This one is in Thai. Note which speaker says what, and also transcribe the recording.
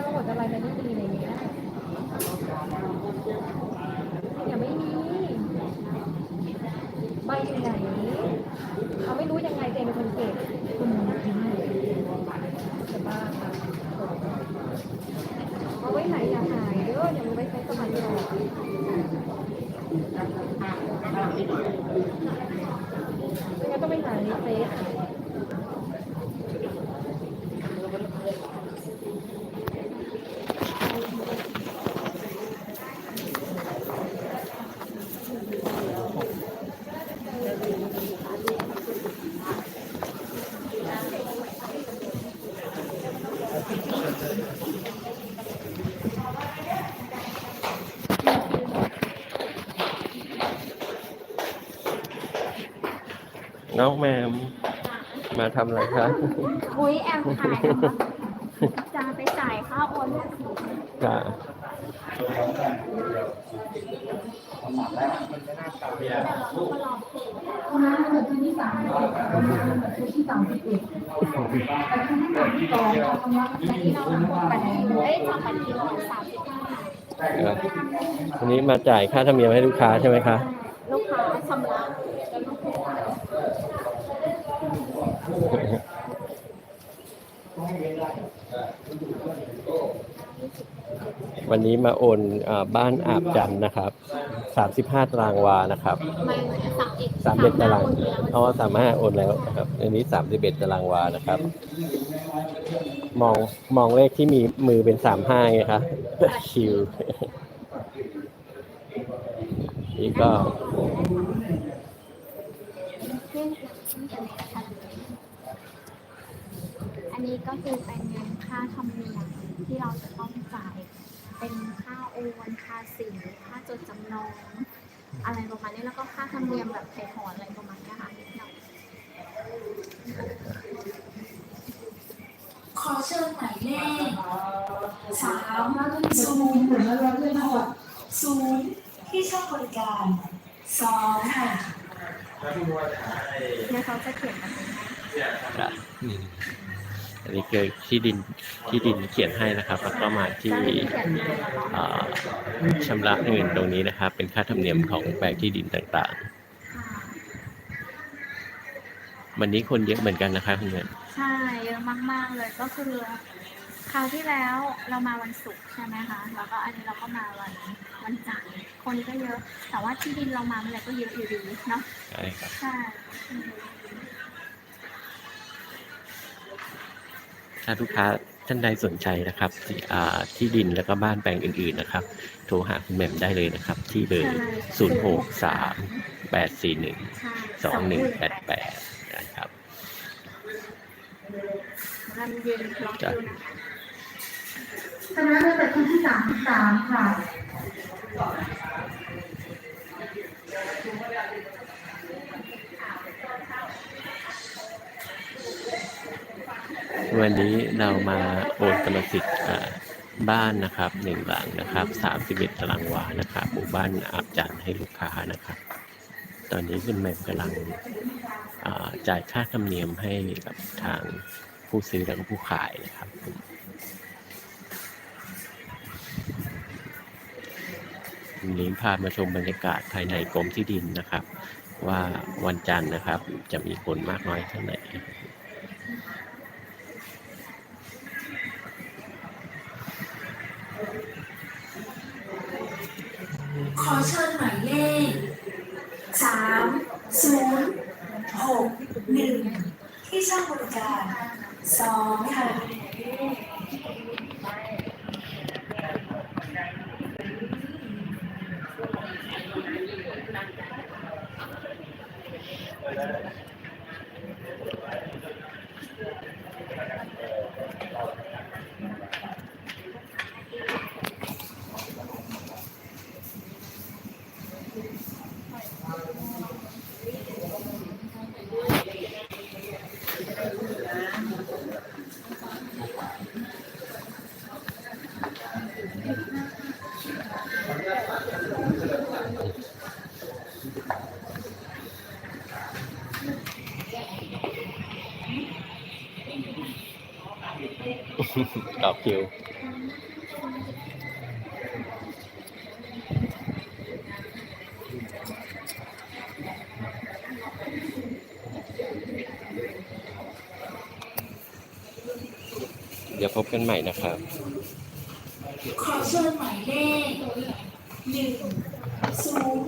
Speaker 1: งว่าหมดอะไรมันไม่มีในเนี้ยอย่าไม่มีใบอยู่ไหนเขาไม่รู้ยังไงเจนเป็นคนเก็บคุณทิ้งเลยจะบ้าค่ะเอาไว้ไหนอย่าหายเด้ออย่ามาไว้ใช้สมัยหรอกไม่งั้นต้องไปหาในเฟซ
Speaker 2: น้องแมมมาทำอะไรคะ
Speaker 3: อุ้ยแอมถ่ายนะคะจะไปจ่ายค่าโอนภาษี
Speaker 2: ค่ะ
Speaker 4: น้ำเกิดที่สามที่สามสิบเอ็ดแต่ครั้งที่สองเราทำรับ
Speaker 3: อันนี้เราทำบัตรเอ้ยทำบัตรคิวสามสิบห้า
Speaker 2: ครับวันนี้มาจ่ายค่าธรรมเนียมให้ลูกค้าใช่ไหมคะ
Speaker 3: ลูกค้าชำระ
Speaker 2: วันนี้มาโอนอาบ้านอาบจันทร์นะครับสามสิบห้าตารางวานะครับ
Speaker 3: ไม่สามเอ็ด
Speaker 2: สามเอ็ดตาราง
Speaker 3: คนเดียว
Speaker 2: อ๋อสามห้าโอนแล้วนะครับ อันนี้สามสิบเอ็ดตารางวานะครับ มองมองเลขที่มีมือเป็นสามห้าไงคะคิว นี่ก็
Speaker 3: อันนี้ก็คือเป็นเงินค่าธรรมเนียมที่เราจะต้องจ่าย เป็นค่าโอนค่าสินค่าจดจำนอง อะไรประมาณนี้แล้วก็ค่าธรรมเนียมแบบไถ่ถอนอะไรประมาณนี้ค่ะนิดหน่อย
Speaker 5: ขอเชิญหมายเลขสาม
Speaker 4: ถ้าต้องซูมเหมือนเราเล่นหก
Speaker 5: ศูนย์ที่ช่องบริการสองค่ะ
Speaker 3: เนี่ยเขาจะเขียนมาตรงนี้
Speaker 2: ครับ อืมอันนี้คือที่ดินที่ดินเขียนให้นะครับ แล้วก็มาที่
Speaker 3: จะเขียนมาแล้วก็
Speaker 2: เอ่อชำระเงินตรงนี้นะครับ เป็นค่าธรรมเนียมของแปลงที่ดินต่าง
Speaker 3: ค่ะ
Speaker 2: ๆวันนี้คนเยอะเหมือนกันนะคะคุณเงิน
Speaker 3: ใช่เยอะมากๆเลยก็คือคราวที่แล้วเรามาวันศุกร์ใช่ไหมคะ แล้วก็อันนี้เราก็มาวันวันจันทร์ คนก็เยอะ แต่ว่าที่ดินเรามาเมื่อไหร่ก็เยอะอยู่ดีเนาะ
Speaker 2: ใช่ครับ
Speaker 3: ใช่
Speaker 2: ถ้าลูกค้าท่านใดสนใจนะครับที่อ่าที่ดินแล้วก็บ้านแปลงอื่นๆนะครับ โทรหาคุณแหม่มได้เลยนะครับ ที่เบอร์0 6 3 8 4 1
Speaker 3: ใช่
Speaker 2: 2 1 8 8นะครับ
Speaker 3: รันยืนรอ
Speaker 2: จ้ะ
Speaker 3: คิวนะคะ
Speaker 4: คณะเกิดที่สามสิบสามค่ะ
Speaker 2: วันนี้เรามาโอนกรรมสิทธิ์บ้านนะครับหนึ่งหลังนะครับ31ตารางวานะครับหมู่บ้านอาบจันทร์ให้ลูกค้านะครับ ตอนนี้คุณแม่กำลังจ่ายค่าธรรมเนียมให้กับทางผู้ซื้อและผู้ขายนะครับวันนี้พามาชมบรรยากาศภายในกรมที่ดินนะครับ ว่าวันจันทร์นะครับจะมีคนมากน้อยแค่าไหน
Speaker 5: อเชิญหมายเลขสามศูนย์หกหนึ่งที่ช่องบริการสองค่ะ
Speaker 2: ต่อคิวเดี๋ยวพบกันใหม่นะครับ
Speaker 5: ขอเชิญหมายเลขหนึ่งศูนย์